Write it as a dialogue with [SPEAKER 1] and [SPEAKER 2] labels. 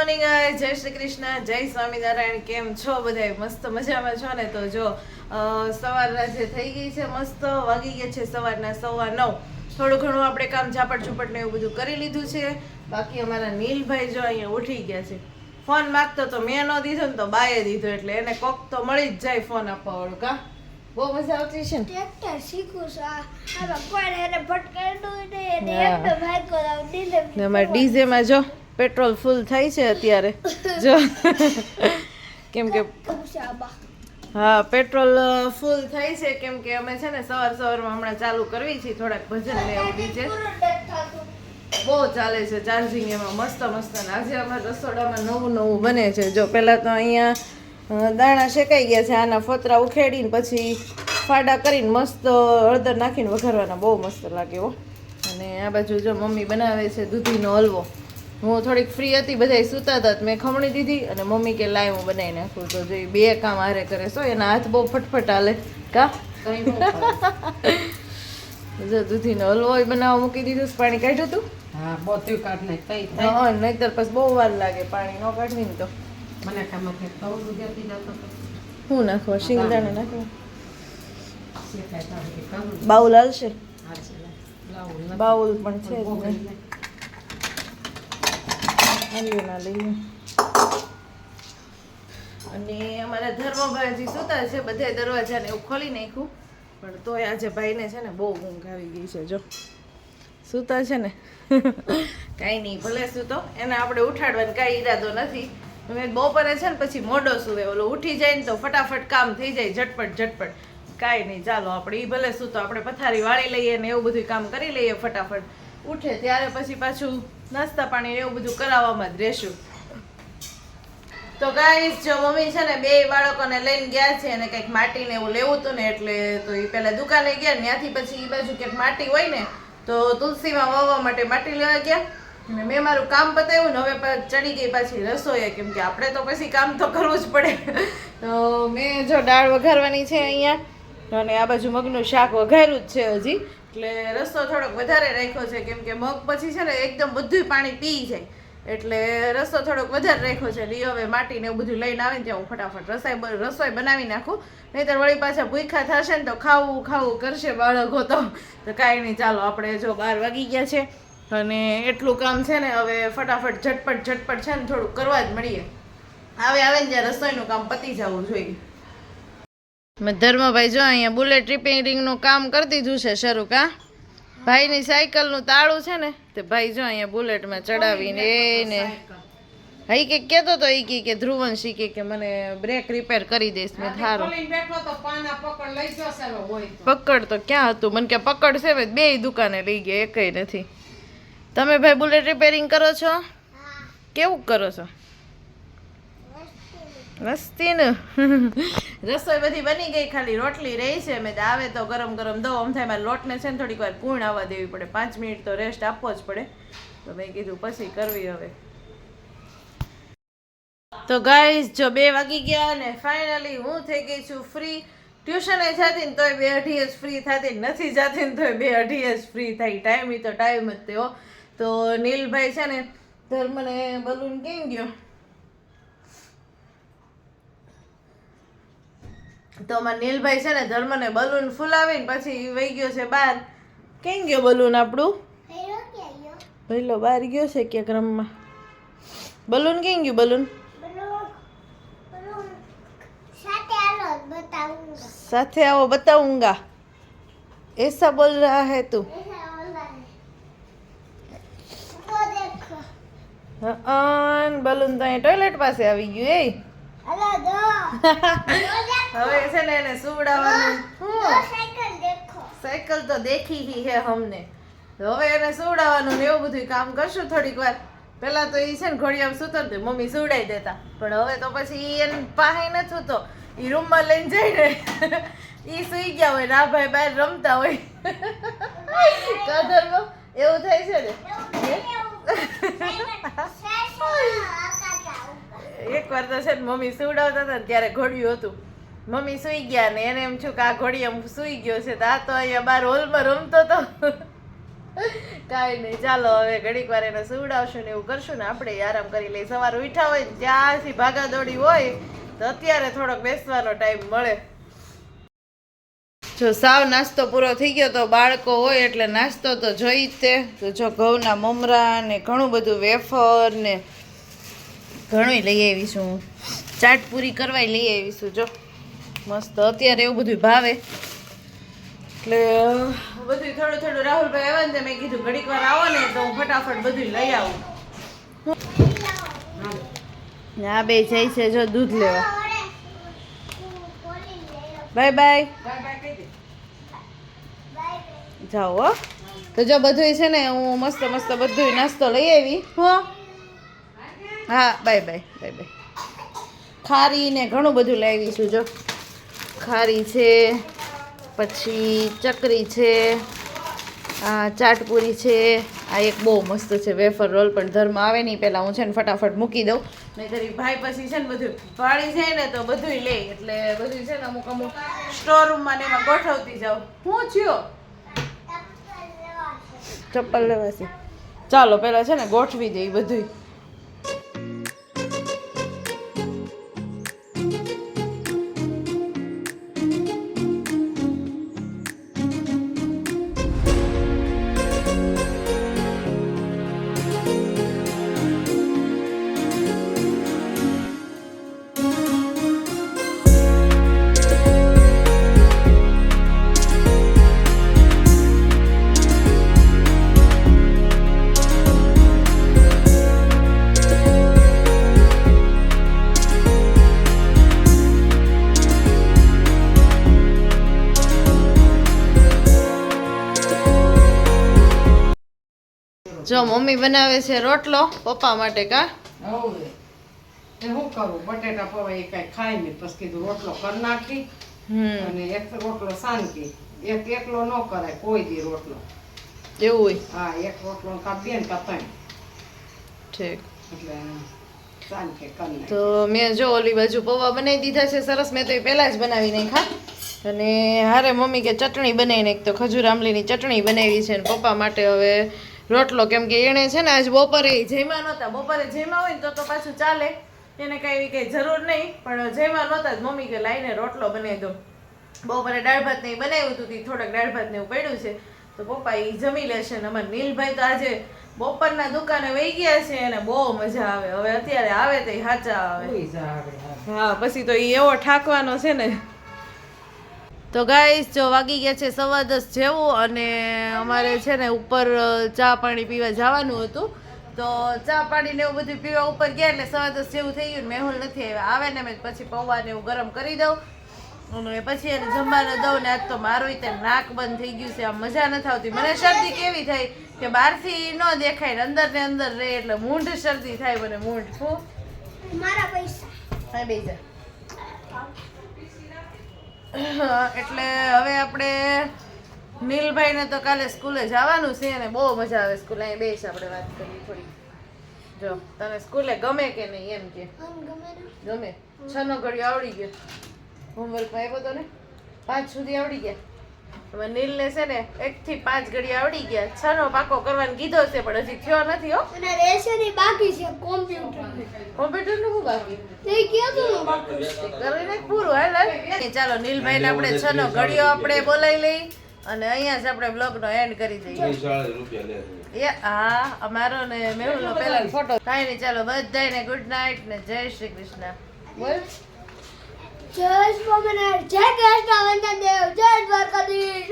[SPEAKER 1] Morning જય શ્રી કૃષ્ણ જય સ્વામિનારાયણ કેમ છો બધા મસ્ત મજામાં છો ને? તો જો સવારના જે થઈ ગઈ છે મસ્ત વાગી ગયા છે સવારના સવા નવ. થોડું ઘણું આપણે કામ ઝાપટ ઝુપટ ને એવું બધું કરી લીધું છે. બાકી અમારા નીલભાઈ જો અહીંયા ઉઠી ગયા છે. ફોન માગતો તો મેં ન દીધો ને તો બાએ દીધો એટલે એને કોક તો મળી જ જાય ફોન આપવા વાળું કા? બહુ મજા આવતી છે
[SPEAKER 2] ટ્રેક્ટર શીખું છું. આમાં કોણ એને ભટકાડું ને એને. એકદમ લાવ ડીલે
[SPEAKER 1] ને અમારે ડીઝેમાં જો પેટ્રોલ ફૂલ થાય છે અત્યારે. જો. કેમ કે હા, પેટ્રોલ ફૂલ થાય છે. કેમ કે અમે છે ને સવાર સવારમાં હમણાં ચાલુ કરવી છે, થોડાક ભજન ને એવું બીજે બહુ ચાલે છે ચાર્જિંગ એમાં મસ્ત મસ્ત આજે અમારા રસોડામાં નવું નવું બને છે. જો પહેલાં તો અહીંયા દાણા શેકાઈ ગયા છે, આના ફોતરા ઉખેડીને પછી ફાડા કરીને મસ્ત હળદર નાખીને વઘારવાના. બહુ મસ્ત લાગે અને આ બાજુ જો મમ્મી બનાવે છે દૂધીનો હલવો. હું થોડીક ફ્રી હતી બધા સૂતા હતા મેં ખમણી દીધી અને મમ્મી કે લાય હું બનાવી નાખું. તો જો બે કામ હારે કરે છો એના હાથ બહુ ફટફટ હાલે. કા? જો દૂધીનો હલવો બનાવવા મૂકી દીધું પાણી કાઢ્યું હતું
[SPEAKER 3] હા બધું કાઢ નાખ
[SPEAKER 1] હા નહીતર પછી બહુ વાર લાગે પાણી ન કાઢવી ને તો.
[SPEAKER 3] મને
[SPEAKER 1] શું નાખવા? શિંગદાણા નાખવા? બાઉલ હાલશે. બાઉલ પણ છે હાલ્યો ના અને અમારા ધર્મભાઈજી સુતા છે બધા દરવાજાને એવું ખોલી નાખ્યું. પણ તોય આજે ભાઈને છે ને બહુ ઊંઘ આવી ગઈ છે, જો. સુતા છે ને. કાંઈ નહીં, ભલે સૂતો. એને આપણે ઉઠાડવાનો કાંઈ ઈરાદો નથી. બપોરે છે ને પછી મોડો સુવે. ઓલો ઉઠી જાય ને તો ફટાફટ કામ થઈ જાય, ઝટપટ ઝટપટ. કાંઈ નહીં, ચાલો આપણે એ ભલે સૂતો, આપણે પથારી વાળી લઈએ ને એવું બધું કામ કરી લઈએ ફટાફટ. ઉઠે ત્યારે પછી પાછું નાસ્તા પાણી એવું બધું કરાવવામાં જ રહેશું તો ગાઈસ જો મમ્મી છે ને બે બાળકોને લઈને ગયા છે અને કંઈક માટી ને એવું લેવું હતું ને એટલે તો એ પહેલાં દુકાને ગયા ત્યાંથી પછી એ બાજુ ક્યાંક માટી હોય ને, તો તુલસીમાં વાવવા માટે માટી લેવા ગયા. અને મેં મારું કામ પતાવ્યું ને હવે ચડી ગઈ પાછી રસોઈ કેમ કે આપણે તો પછી કામ તો કરવું જ પડે. તો મેં જો દાળ વઘારવાની છે અહીંયા. અને આ બાજુ મગનું શાક વઘાર્યું જ છે હજી. એટલે રસ્તો થોડોક વધારે રાખ્યો છે, કેમ કે મગ પછી છે ને એકદમ બધું પાણી પી જાય. એટલે રસ્તો થોડોક વધારે રાખ્યો છે લી હવે માટીને એવું બધું લઈને આવે ને ત્યાં હું ફટાફટ રસોઈ રસોઈ બનાવી નાખું. નહીંતર વળી પાછા ભૂખા થશે ને તો ખાવું ખાવું કરશે બાળકો તો. તો કાંઈ નહીં, ચાલો આપણે જો બાર વાગી ગયા છે. અને એટલું કામ છે ને હવે ફટાફટ ઝટપટ ઝટપટ છે ને થોડુંક કરવા જ મળીએ. આવે આવે ને ત્યાં રસોઈનું કામ પતી જવું જોઈએ. ધર્મભાઈ જો અહીંયા બુલેટ રિપેરિંગનું કામ કરી દીધું છે શરૂ કા ભાઈની સાયકલનું તાળું છે ને તે ભાઈ જો અહીંયા બુલેટમાં ચડાવીને એને હઈ કે કહેતો તો ઈ કે- કે ધ્રુવંશી કે કે મને બ્રેક રિપેર કરી દઈશ મેં થારો
[SPEAKER 3] પકડ તો.
[SPEAKER 1] પકડ તો ક્યાં હતું? મને કે પકડ છે બે દુકાને લઈ ગયા એકય નથી. તમે ભાઈ બુલેટ રિપેરિંગ કરો છો? કેવું કરો છો? મસ્તી ને રસોઈ બધી બની ગઈ, ખાલી રોટલી રહી છે. મેં આવે તો ગરમ ગરમ દો આમ થાય મારે લોટને છે ને થોડીક વાર પૂર્ણ આવવા દેવી પડે. પાંચ મિનિટ તો રેસ્ટ આપવો જ પડે. તો મેં કીધું, પછી કરવી હવે. તો ગાઈઝ જો બે વાગી ગયા અને ફાઇનલી હું થઈ ગઈ છું ફ્રી ટ્યુશને જતી ને તોય બે અઢી જ ફ્રી થતી, નથી જતી ને તોય બે અઢી જ ફ્રી થઈ ટાઈમ તો ટાઈમ જ તેઓ. તો નીલભાઈ છે ને, ધર્મને બલૂન કેમ ગયો? તો અમારા નીલભાઈ છે ને ધર્મને બલૂન ફૂલાવીને પછી વહી ગયો છે બહાર કેમ ગયો બલૂન આપણું? પહેલો બહાર ગયો છે કે ક્રમમાં બલૂન કેમ ગયું બલૂન
[SPEAKER 2] સાથે
[SPEAKER 1] આવો બતાઉંગા એસા બોલ
[SPEAKER 2] રહા હે
[SPEAKER 1] તું. બલૂન તો અહીં ટોયલેટ પાસે આવી ગયું એ હવે છે ને એને સુવડાવવાનું.
[SPEAKER 2] સાયકલ
[SPEAKER 1] તો દેખી હી હે હમને. હવે એને સુવડાવવાનું ને એવું બધું કામ કરશું થોડીક વાર. પેલા તો એ છે ને ઘોડિયામાં સુતર ને મમ્મી સુવડાવી દેતા. પણ હવે તો પછી એને પાસે નથી સૂતો એ રૂમમાં લઈને જઈને એ સુઈ ગયા હોય ના ભાઈ બહાર રમતા હોય. કદરમાં એવું થાય છે ને. એક વાર તો છે મમ્મી સુવડાવતા હતા ત્યારે ઘોડિયું હતું. મમ્મી સુઈ ગયા ને એને એમ છું કે આ ઘોડી એમ સુઈ ગયો છે, તો તો અહીંયા બાર હોલમાં રમતો તો. કાંઈ નહીં, ચાલો હવે ઘડીક વાર એને સુવડાવશું ને એવું કરશું ને આપણે આરામ કરી લઈએ. સવાર ઉઠા હોય જ્યાંથી ભાગા ભાગાદોડી હોય, તો અત્યારે થોડોક બેસવાનો ટાઈમ મળે. જો સાવ નાસ્તો પૂરો થઈ ગયો તો બાળકો હોય એટલે નાસ્તો તો જોઈ જ તે. તો જો ઘઉંના મમરા ને ઘણું બધું વેફર ને ઘણું લઈ આવીશું. ચાટ પૂરી કરવાય લઈ આવીશું. જો મસ્ત. અત્યારે એવું બધું ભાવે. એટલે બધું થોડું થોડું રાહુલભાઈ આવ્યા ને મેં કીધું ઘડીક વાર આવો ને તો હું ફટાફટ બધું લઈ આવું. આ બે જાય છે જો દૂધ લેવા. Bye bye. જાઓ હો. તો જો બધું છે ને હું મસ્ત મસ્ત બધું નાસ્તો લઈ આવી. હો. હા, બાય બાય બાય બાય. ખારી ને ઘણું બધું લાવીશું જો. ખારી છે, પછી ચકરી છે ચાટપુરી છે, આ એક બહુ મસ્ત છે, વેફર રોલ પણ ધર્મ આવે નહીં, પહેલાં હું છે ને ફટાફટ મૂકી દઉં. નહીંતર ભાઈ પછી છે ને બધું વાળી જાય ને તો બધું લે, એટલે બધું છે ને અમુક અમુક સ્ટોર રૂમમાં ને એમાં ગોઠવતી જાઉં. હું થયો? ચપ્પલ લેવાશે ચાલો, પહેલાં છે ને ગોઠવી દઈ બધું જો મમ્મી બનાવે છે રોટલો પપ્પા માટે કા?
[SPEAKER 3] હવે હું શું કરું? બટેટા પૌવા એ કાંઈ ખાય નહીં. પછી કીધું રોટલો કરી નાખી
[SPEAKER 1] હમ.
[SPEAKER 3] અને એક રોટલો શાંતિ એક એકલો ન કરાય કોઈ દી રોટલો.
[SPEAKER 1] એવું હોય?
[SPEAKER 3] હા એક રોટલો કાપીએ બે ને કાપાય
[SPEAKER 1] ઠીક.
[SPEAKER 3] એટલે
[SPEAKER 1] તો મેં જો ઓલી બાજુ પૌવા બનાવી દીધા છે સરસ. મેં તો એ પહેલાં જ બનાવી નાખ્યા. અને હારે મમ્મી કે ચટણી બનાવીને એક તો ખજૂર આંબલીની ચટણી બનાવી છે ને પપ્પા માટે હવે રોટલો કેમ કે એણે છે ને આજ બપોરે જમ્યા નહોતા. બપોરે જમ્યા હોય ને તો તો પાછું ચાલે. એને કાંઈ એવી કંઈ જરૂર નહીં પણ જમ્યા નહોતા જ મમ્મી કે લાઈને રોટલો બનાવી દો બપોરે દાળ ભાત ને બનાવ્યું હતું થોડાક દાળ ભાત ને એવું પડ્યું છે. તો પપ્પા એ જમી લેશે ને અમારા નીલભાઈ તો આજે બપોરના દુકાને વહી ગયા છે અને બહુ મજા આવે. હવે અત્યારે આવે તો સાચા આવે.
[SPEAKER 3] હા.
[SPEAKER 1] પછી તો એ એવો ઠાકવાનો છે ને તો ગાઈસ જો વાગી ગયા છે સવા દસ જેવું અને અમારે છે ને ઉપર ચા પાણી પીવા જવાનું હતું. તો ચા પાણી ને એવું બધું પીવા ઉપર ગયા એટલે સવા દસ જેવું થઈ ગયું ને મેહુલ નથી આવ્યા. આવે ને મેં પછી પૌવા ને એવું ગરમ કરી દઉં. અને પછી એને જમવાનું દઉં ને આજ તો મારું તે નાક બંધ થઈ ગયું છે. આમ મજા નથી આવતી. મને શરદી કેવી થઈ કે બહારથી ન દેખાય ને અંદર ને અંદર રહે એટલે મૂંઢ શરદી થાય મને મૂંઢ. ફૂ.
[SPEAKER 2] મારા પૈસા.
[SPEAKER 1] હા બે જા. એટલે હવે આપણે નીલભાઈને તો કાલે સ્કૂલે જવાનું છે અને બહુ મજા આવે સ્કૂલે. અહીં બેસ આપણે વાત કરીએ થોડી. જો તને સ્કૂલે ગમે કે નહીં એમ કે.
[SPEAKER 2] ગમે ને?
[SPEAKER 1] છ નો ઘડિયો આવડી ગયો. હોમવર્કમાં આવ્યો તો ને? પાંચ સુધી આવડી ગયા. હવે નીલને છે ને એક થી પાંચ ઘડી આવડી ગયા. છ નો પાકો કરવાનો કીધો છે પણ હજી થયો નથી હો.
[SPEAKER 2] અને રેશની બાકી છે કોમ્પ્યુટર
[SPEAKER 1] કોમ્પ્યુટરનું શું બાકી?
[SPEAKER 2] તે કીધું
[SPEAKER 1] કરીને પૂરું હાલ હાલ. ચાલો નીલભાઈને આપણે છ નો ઘડીઓ આપણે બોલાવી લઈ અને અહીંયા જ આપણે બ્લોગ નો એન્ડ કરી દઈએ. એ હા અમારો ને મેહુલનો પહેલા ફોટો. કાંઈ નહીં ચાલો બધાને ગુડ નાઇટ ને જય શ્રી કૃષ્ણ. બોલ.
[SPEAKER 2] જય સ્વામિનારાયણ. જય કૃષ્ણ વંદન દેવ. જય દ્વારકાધીશ.